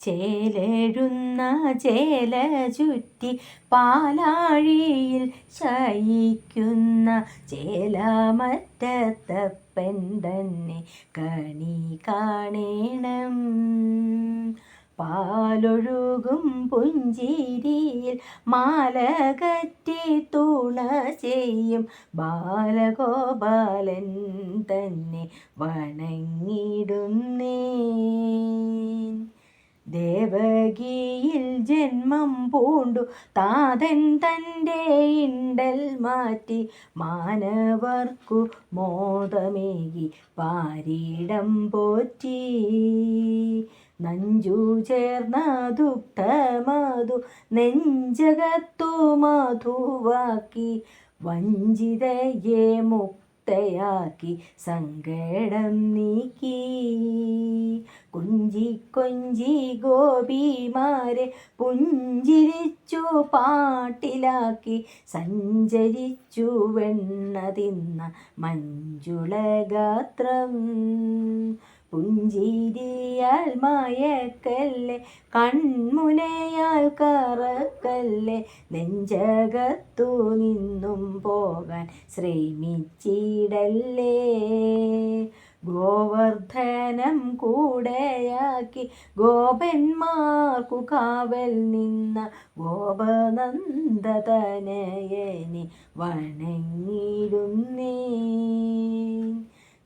ചേലെഴുന്ന ചേല ചുറ്റി പാലാഴിയിൽ ശയിക്കുന്ന ചേലാമറ്റത്തപ്പൻ തന്നെ കണി കാണേണം. പാലൊഴുകും പുഞ്ചിരിയിൽ മാല കറ്റി തുണ ചെയ്യും ബാലഗോപാലൻ തന്നെ വണങ്ങിടുന്നേ ദേവകിയിൽ ജന്മം പൂണ്ടു. താതൻ തന്റെ ഇണ്ടൽ മാറ്റി മാനവർക്കു മോദമേകി പാരിടം പോറ്റി. നഞ്ചു ചേർന്ന ദുഗ്ധമധു നെഞ്ചകത്തു മധുവാക്കി വഞ്ചിതയെ മുക്തയാക്കി സങ്കടം നീക്കി. കുഞ്ചി കൊഞ്ചി ഗോപിമാരെ പുഞ്ചിരിച്ചു പാട്ടിലാക്കി സഞ്ചരിച്ചു വെണ്ണ തിന്ന മഞ്ജുളഗാത്രം. പുഞ്ചിരിയാൽ മയക്കല്ലേ കൺമുനയാൽ കറക്കല്ലേ നെഞ്ചകത്തു നിന്നും പോകാൻ ശ്രമിച്ചിടല്ലേ. ഗോവർദ്ധനം കൂടെയാക്കി ഗോപന്മാർക്കു കാവൽ നിന്ന ഗോപനന്ദതനയനി വണങ്ങിയിരുന്നേ.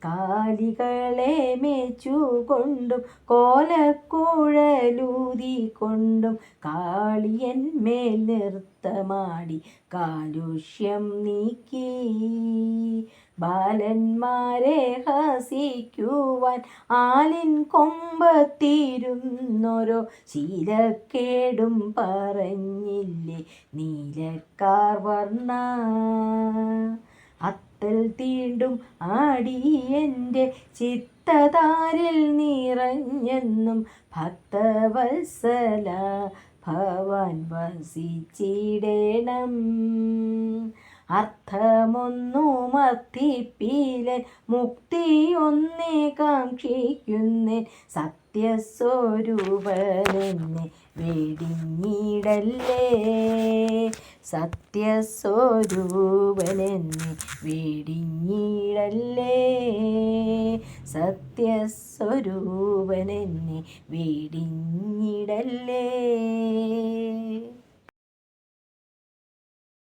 കാലികളെ മേച്ചുകൊണ്ടും കോലക്കുഴലൂതിക്കൊണ്ടും കാളിയൻ മേൽ നൃത്തമാടി കാലുഷ്യം നീക്കി. ബാലന്മാരെ ഹസിക്കുവാൻ ആലിൻ കൊമ്പത്തിരുന്നൊരു ശീലക്കേടും പറഞ്ഞില്ലേ നീലക്കാർ വർണ. അത്തൽ തീണ്ടും ആടിയന്റെ ചിത്തതാരിൽ നിറഞ്ഞെന്നും ഭക്തവത്സല ഭവാൻ വസിച്ചിടേണം. അർത്ഥമൊന്നും മുക്തി ഒന്നേ കാക്ഷിക്കുന്നേ. സത്യസ്വരൂപനെന്നെ വേടിഞ്ഞിടല്ലേ. സത്യസ്വരൂപനെന്നെ വേടിഞ്ഞിടല്ലേ. സത്യസ്വരൂപനെന്നെ വേടിഞ്ഞിടല്ലേ.